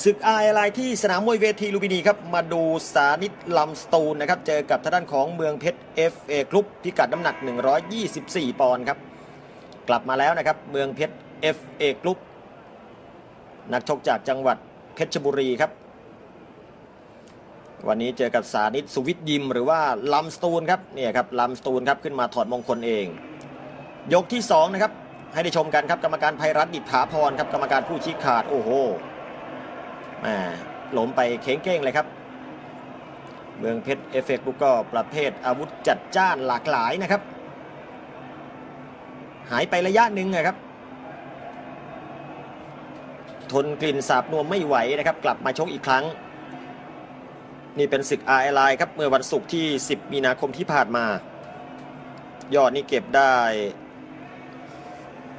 ศึกอายอะไรที่สนามมวยเวทีลูมพินีครับ มาดูสานิตลำสตูนนะครับ เจอกับทางด้านของเมืองเพชร FA กรุ๊ปพิกัดน้ำหนัก 124 ปอนด์ครับ กลับมาแล้วนะครับ เมืองเพชร FA กรุ๊ปนักชกจากจังหวัดเพชรบุรีครับ วันนี้เจอกับสานิตสุวิทย์ยิม หรือว่าลำสตูนครับเนี่ยครับลำสตูนครับขึ้นมาถอดมงคลเอง ยกที่2นะครับให้ได้ชมกันครับกรรมการภัยรัตน์ดิษฐาพรครับกรรมการผู้ชี้ขาดโอ้โห มหล้มไปเข่งเก้งเลยครับ เมืองเพชรเอฟเฟกต์บุกก็ประเภทอาวุธจัดจ้านหลากหลายนะครับ หายไประยะหนึ่งนะครับ ทนกลิ่นสาบนวมไม่ไหวนะครับ กลับมาชกอีกครั้ง นี่เป็นศึกอาร์ไลครับ เมื่อวันศุกร์ที่ 10 มีนาคมที่ผ่านมา ยอดนี่เก็บได้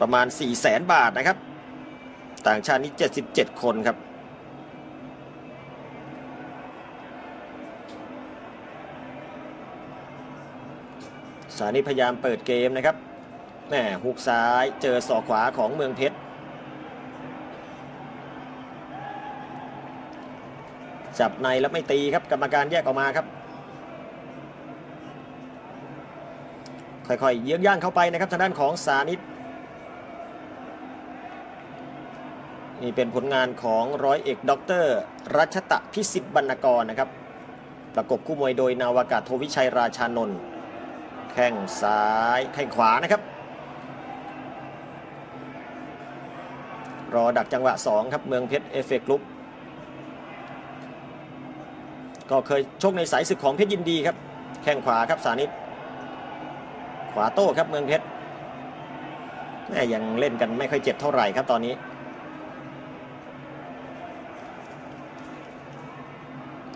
ประมาณ 4 0 0แสนบาทนะครับ ต่างชาตินี่77 คนครับานิพยายามเปิดเกมนะครับแหมหุกซ้ายเจอศอกขวาของเมืองเพชรจับในแล้วไม่ตีครับกรรมการแยกออกมาครับ ค่อยๆเยื้องย่างเข้าไปนะครับทางด้านของสานิตนี่เป็นผลงานของร้อยเอกด็อกเตอร์รัชตะพิสิทธิ์บรรณกรนะครับ ประกบคู่มวยโดยนาวากาศโทวิชัยราชานนท์ แข้งซ้ายแข้งขวานะครับ รอดักจังหวะ 2 ครับ เมืองเพชรเอฟเฟกรุ๊ปก็เคยชกในสายศึกของเพชรยินดีครับ แข้งขวาครับสานิตขวาโต้ครับเมืองเพชรแม่ยังเล่นกันไม่ค่อยเจ็บเท่าไหร่ครับตอนนี้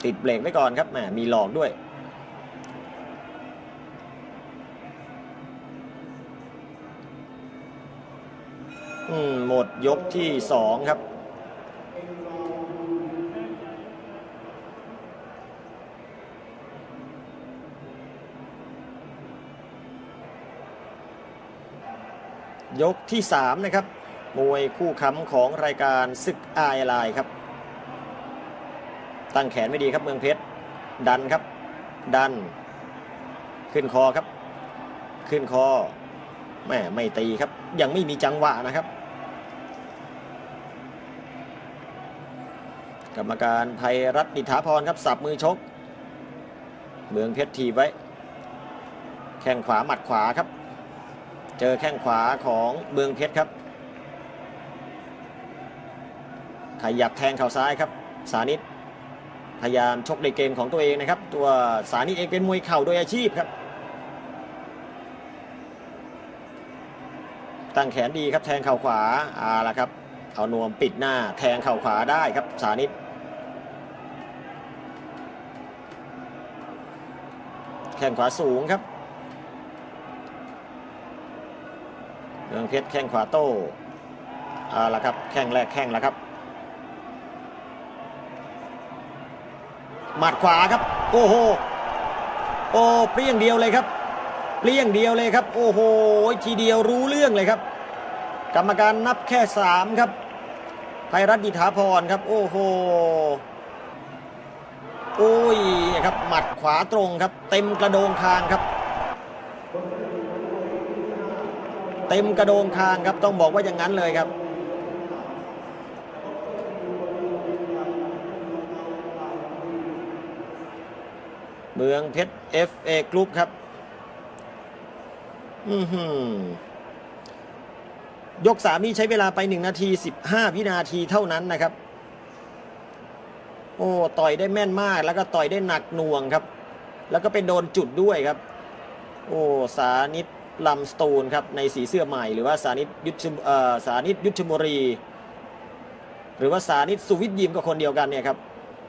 ติดเบรกไว้ก่อนครับแหมมีหลอกด้วย อืมหมดยกที่สองครับ ยกที่3นะครับ มวยคู่ค้ำของรายการศึกอายไลน์ครับ ตั้งแขนไม่ดีครับเมืองเพชร ดันครับ ดัน ขึ้นคอครับ ขึ้นคอแม่ไม่ตีครับ ยังไม่มีจังหวะนะครับ กรรมการภัยรัตน์ดิษฐาพรครับสับมือชก เมืองเพชรทีไว้ แข้งขวาหมัดขวาครับ เจอแข้งขวาของเมืองเพชรครับ ขยับแทงเข่าซ้ายครับ สานิตพยายามชกในเกมของตัวเองนะครับ ตัวสานิตเองเป็นมวยเข่าโดยอาชีพครับ ตั้งแขนดีครับแทงเข่าขวาอาละครับเอานวมปิดหน้าแทงเข่าขวาได้ครับสานิต แข้งขวาสูงครับเมืองเพชรแข้งขวาโต้เอาละครับแข้งแรกแข้งแล้วครับหมัดขวาครับ โอ้โหโอ้เปรี้ยงเดียวเลยครับเปรี้ยงเดียวเลยครับ โอ้โหทีเดียวรู้เรื่องเลยครับ กรรมการนับแค่สามครับไพรัตดิษฐาพรครับ โอ้โห ครับ หมัดขวาตรงครับ เต็มกระโดงคางครับ เต็มกระโดงคางครับต้องบอกว่าอย่างนั้นเลยครับเมืองเพชร FA กรุ๊ปครับ อือหือยกสามนี้ใช้เวลาไป1นาที15วินาทีเท่านั้นนะครับ โอ้ต่อยได้แม่นมาก แล้วก็ต่อยได้หนักหน่วงครับ แล้วก็ไปโดนจุดด้วยครับ โอ้สานิตลำสตูนครับในสีเสื้อใหม่ หรือว่าสานิตยุทธเอ่อสานิตยุทธมุรี หรือว่าสานิตสุวิทย์ยิมก็คนเดียวกันเนี่ยครับ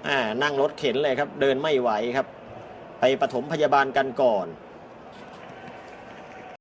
อ่านั่งรถเข็นเลยครับ เดินไม่ไหวครับ ไปปฐมพยาบาลกันก่อน